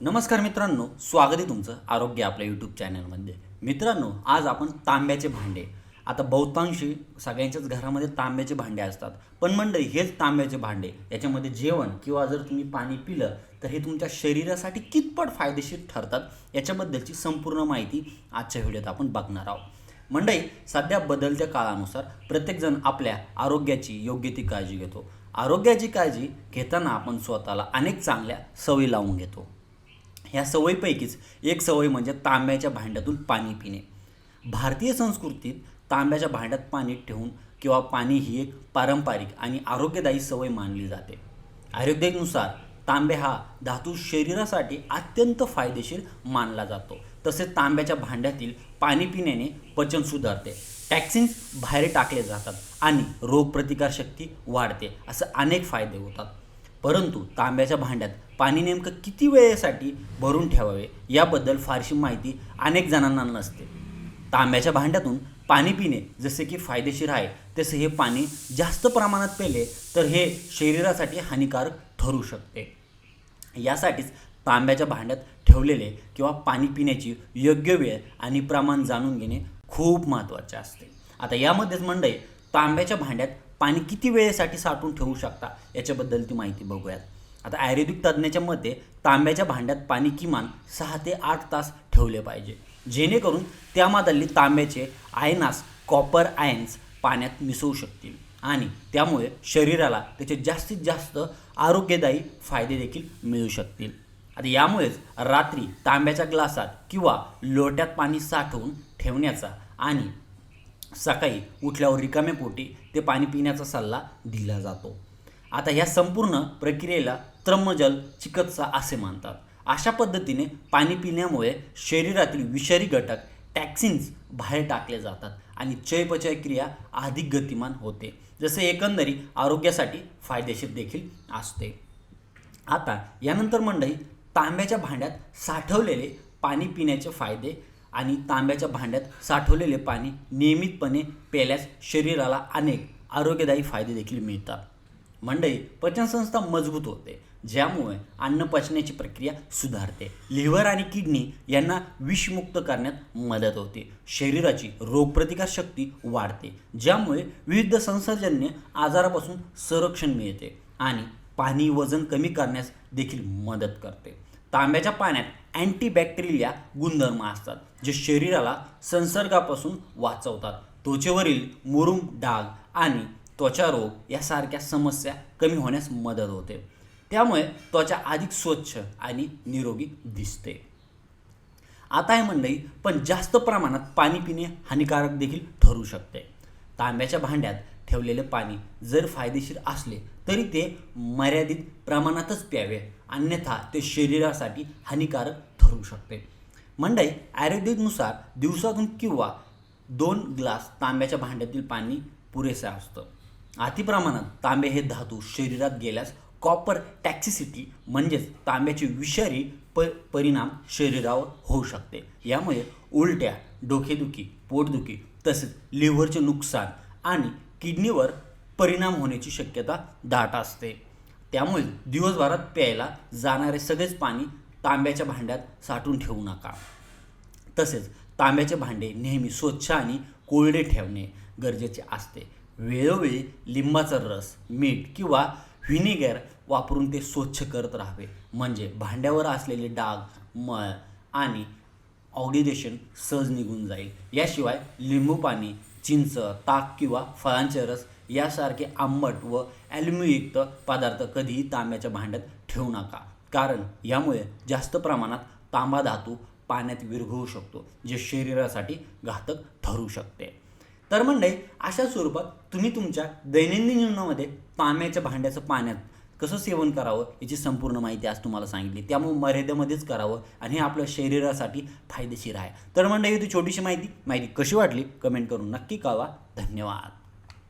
नमस्कार मित्रांनो स्वागत आहे तुमचं आरोग्य आपल्या यूट्यूब चॅनलमध्ये मित्रांनो आज आपण तांब्याचे भांडे. आता बहुतांशी सगळ्यांच्याच घरामध्ये तांब्याचे भांडे असतात. पण मंडळी हेच तांब्याचे भांडे याच्यामध्ये जेवण किंवा जर तुम्ही पाणी पिलं तर हे तुमच्या शरीरासाठी कितपत फायदेशीर ठरतात याच्याबद्दलची संपूर्ण माहिती आजच्या व्हिडिओत आपण बघणार आहोत. मंडळी सध्या बदलत्या काळानुसार प्रत्येकजण आपल्या आरोग्याची योग्य ती काळजी घेतो. आरोग्याची काळजी घेताना आपण स्वतःला अनेक चांगल्या सवयी लावून घेतो. ह्या सवयीपैकीच एक सवय म्हणजे तांब्याच्या भांड्यातून पाणी पिणे. भारतीय संस्कृतीत तांब्याच्या भांड्यात पाणी ठेवून किंवा पाणी ही एक पारंपरिक आणि आरोग्यदायी सवय मानली जाते. आयुर्वेदिकनुसार तांबे हा धातू शरीरासाठी अत्यंत फायदेशीर मानला जातो. तसेच तांब्याच्या भांड्यातील पाणी पिण्याने पचन सुधारते. टॅक्सिन्स बाहेर टाकले जातात आणि रोगप्रतिकारशक्ती वाढते असं अनेक फायदे होतात. परंतु तांब्याच्या भांड्यात पाणी नेमकं किती वेळेसाठी भरून ठेवावे याबद्दल फारशी माहिती अनेक जणांना नसते. तांब्याच्या भांड्यातून पाणी पिणे जसे की फायदेशीर आहे तसे हे पाणी जास्त प्रमाणात पेले तर हे शरीरासाठी हानिकारक ठरू शकते. यासाठीच तांब्याच्या भांड्यात ठेवलेले किंवा पाणी पिण्याची योग्य वेळ आणि प्रमाण जाणून घेणे खूप महत्त्वाचे असते. आता यामध्येच मंडळी तांब्याच्या भांड्यात पाणी किती वेळेसाठी साठवून ठेवू शकता याच्याबद्दल ती माहिती बघूयात. आता आयुर्वेदिक तज्ज्ञाच्या मते तांब्याच्या भांड्यात पाणी किमान सहा ते आठ तास ठेवले पाहिजे. जेणेकरून त्यामधली तांब्याचे आयनास कॉपर आयन्स पाण्यात मिसळू शकतील आणि त्यामुळे शरीराला त्याचे जास्तीत जास्त आरोग्यदायी फायदे देखील मिळू शकतील. आता यामुळेच रात्री तांब्याच्या ग्लासात किंवा लोट्यात पाणी साठवून ठेवण्याचा आणि सकाळी उठल्यावर रिकामे पोटी ते पाणी पिण्याचा सल्ला दिला जातो. आता ह्या संपूर्ण प्रक्रियेला त्रम्मजल चिकित्सा असे मानतात. अशा पद्धतीने पाणी पिण्यामुळे शरीरातील विषारी घटक टॅक्सिन्स बाहेर टाकले जातात आणि चयपचय क्रिया अधिक गतिमान होते. जसे एकंदरी आरोग्यासाठी फायदेशीर देखील असते. आता यानंतर मंडळी तांब्याच्या भांड्यात साठवलेले पाणी पिण्याचे फायदे आणि तांब्याच्या भांड्यात साठवलेले पाणी नियमितपणे प्यायल्यास शरीराला अनेक आरोग्यदायी फायदे देखील मिळतात. मंडई पचनसंस्था मजबूत होते ज्यामुळे अन्न पचण्याची प्रक्रिया सुधारते. लिव्हर आणि किडनी यांना विषमुक्त करण्यात मदत होते. शरीराची रोगप्रतिकार शक्ती वाढते ज्यामुळे विविध संसर्जन्य आजारापासून संरक्षण मिळते आणि पाणी वजन कमी करण्यास देखील मदत करते. तांब्याच्या पाण्यात अँटीबॅक्टेरिया गुणधर्म असतात जे शरीराला संसर्गापासून वाचवतात. त्वचेवरील मुरुम डाग आणि त्वचा रोग यासारख्या समस्या कमी होण्यास मदत होते. त्यामुळे त्वचा अधिक स्वच्छ आणि निरोगी दिसते. आता हे मंडळी पण जास्त प्रमाणात पाणी पिणे हानिकारक देखील ठरू शकते. तांब्याच्या भांड्यात ठेवलेलं पाणी जर फायदेशीर असले तरी ते मर्यादित प्रमाणातच प्यावे. अन्यथा ते शरीरासाठी हानिकारक ठरू शकते. मंडई आयुर्वेदिकनुसार दिवसातून किंवा दोन ग्लास तांब्याच्या भांड्यातील पाणी पुरेसे असतं. अतिप्रमाणात तांबे हे धातू शरीरात गेल्यास कॉपर टॅक्सिसिटी म्हणजेच तांब्याचे विषारी प परिणाम शरीरावर होऊ शकते. यामुळे उलट्या डोकेदुखी पोटदुखी तसेच लिव्हरचे नुकसान आणि किडनीवर परिणाम होण्याची शक्यता दाट असते. त्यामुळे दिवसभरात प्यायला जाणारे सगळेच पाणी तांब्याच्या भांड्यात साठवून ठेवू नका. तसेच तांब्याचे भांडे नेहमी स्वच्छ आणि कोरडे ठेवणे गरजेचे असते. वेळोवेळी लिंबाचा रस मीठ किंवा व्हिनेगर वापरून ते स्वच्छ करत राहावे. म्हणजे भांड्यावर असलेले डाग मळ आणि ऑक्सिडेशन सहज निघून जाईल. याशिवाय लिंबू पाणी चिंच ताक किंवा फळांचे रस यासारखे आंबट व ॲल्युमियुक्त पदार्थ कधीही तांब्याच्या भांड्यात ठेवू नका. कारण यामुळे जास्त प्रमाणात तांबा धातू पाण्यात विरघळू शकतो जे शरीरासाठी घातक ठरू शकते. तर म्हणजे अशा स्वरूपात तुम्ही तुमच्या दैनंदिन जीवनामध्ये तांब्याच्या भांड्याचं पाण्यात कसं सेवन करावं याची संपूर्ण माहिती आज तुम्हाला सांगितली. त्यामुळे मर्यादेमध्येच करावं आणि हे आपल्या शरीरासाठी फायदेशीर आहे. तर मंडळी ती छोटीशी माहिती. माहिती कशी वाटली? कमेंट करून नक्की कळवा. धन्यवाद.